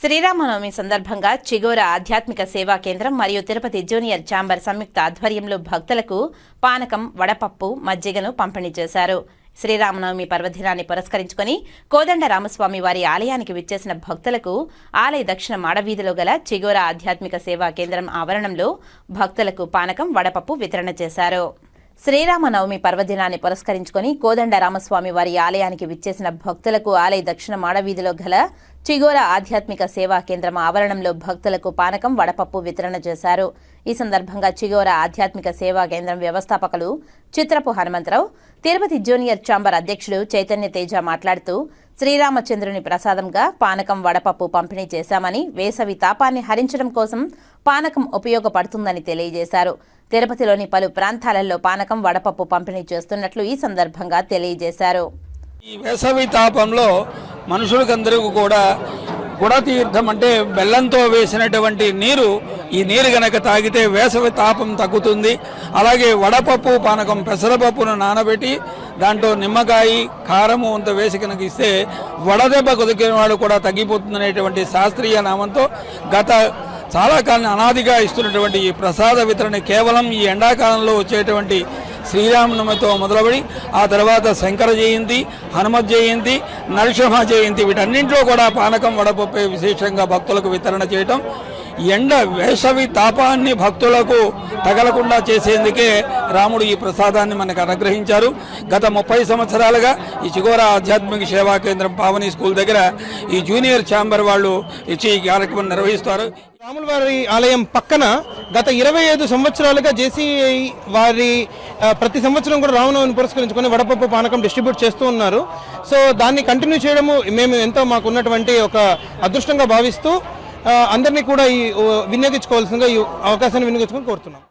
శ్రీరామనవమి సందర్భంగా చిగోర ఆధ్యాత్మిక సేవా కేంద్రం మరియు తిరుపతి జూనియర్ ఛాంబర్ సంయుక్త ఆధ్వర్యంలో భక్తులకు పానకం వడపప్పు మజ్జిగను పంపిణీ చేశారు. శ్రీరామనవమి పర్వదినాన్ని పురస్కరించుకొని కోదండ రామస్వామి వారి ఆలయానికి విచ్చేసిన భక్తులకు ఆలయ దక్షిణ మాడవీధిలో గల చిగోర ఆధ్యాత్మిక సేవా కేంద్రం ఆవరణంలో భక్తులకు పానకం వడపప్పు వితరణ చేశారు. శ్రీరామనవమి పర్వదినాన్ని పురస్కరించుకొని కోదండ రామస్వామి వారి ఆలయానికి విచ్చేసిన భక్తులకు ఆలయ దక్షిణ మాడవీధిలో గల చిగోర ఆధ్యాత్మిక సేవా కేంద్రం ఆవరణంలో భక్తులకు పానకం వడపప్పు వితరణ చేశారు. ఈ సందర్భంగా చిగోర ఆధ్యాత్మిక సేవా కేంద్రం వ్యవస్థాపకులు చిత్రపు హనుమంతరావు తిరుపతి జూనియర్ ఛాంబర్ అధ్యక్షుడు చైతన్య తేజ మాట్లాడుతూ శ్రీరామచంద్రుని ప్రసాదంగా పానకం వడపప్పు పంపిణీ చేశామని వేసవి తాపాన్ని హరించడం కోసం పానకం ఉపయోగపడుతుందని తెలియజేశారు. తిరుపతిలోని పలు ప్రాంతాలలో పానకం వడపప్పు పంపిణీ చేస్తున్నట్లు ఈ సందర్భంగా తెలియజేశారు. ఈ వేసవి తాపంలో మనుషులకందరికీ కూడా గుడతీర్థం అంటే బెల్లంతో వేసినటువంటి నీరు ఈ నీరు గనక తాగితే వేసవి తాపం తగ్గుతుంది. అలాగే వడపప్పు పానకం పెసరపప్పును నానబెట్టి దాంట్లో నిమ్మకాయ కారము అంత వేసి కనుక ఇస్తే వడదెబ్బ కొదికిన వాడు కూడా తగ్గిపోతుందనేటువంటి శాస్త్రీయ నామంతో గత చాలా కాలం అనాదిగా ఇస్తున్నటువంటి ఈ ప్రసాద వితరణ కేవలం ఈ ఎండాకాలంలో వచ్చేటువంటి శ్రీరామనవమితో మొదలుబడి ఆ తర్వాత శంకర జయంతి హనుమత్ జయంతి నరసింహ జయంతి వీటన్నింటిలో కూడా పానకం వడపప్పే విశేషంగా భక్తులకు వితరణ చేయటం ఎండ వేసవి తాపాన్ని భక్తులకు తగలకుండా చేసేందుకే రాముడు ఈ ప్రసాదాన్ని మనకు అనుగ్రహించారు. గత ముప్పై సంవత్సరాలుగా ఈ చిగోర ఆధ్యాత్మిక సేవా కేంద్రం పావని స్కూల్ దగ్గర ఈ జూనియర్ ఛాంబర్ వాళ్ళు ఇచ్చి ఈ కార్యక్రమం నిర్వహిస్తారు. రాముల వారి ఆలయం పక్కన గత ఇరవై ఐదు సంవత్సరాలుగా జేసీఐ వారి ప్రతి సంవత్సరం కూడా రామనవమిని పురస్కరించుకొని వడపప్పు పానకం డిస్ట్రిబ్యూట్ చేస్తూ ఉన్నారు. సో దాన్ని కంటిన్యూ చేయడము మేము ఎంతో మాకు ఉన్నటువంటి ఒక అదృష్టంగా భావిస్తూ అందరినీ కూడా ఈ వినియోగించుకోవాల్సిందిగా ఈ అవకాశాన్ని వినియోగించుకొని కోరుతున్నాం.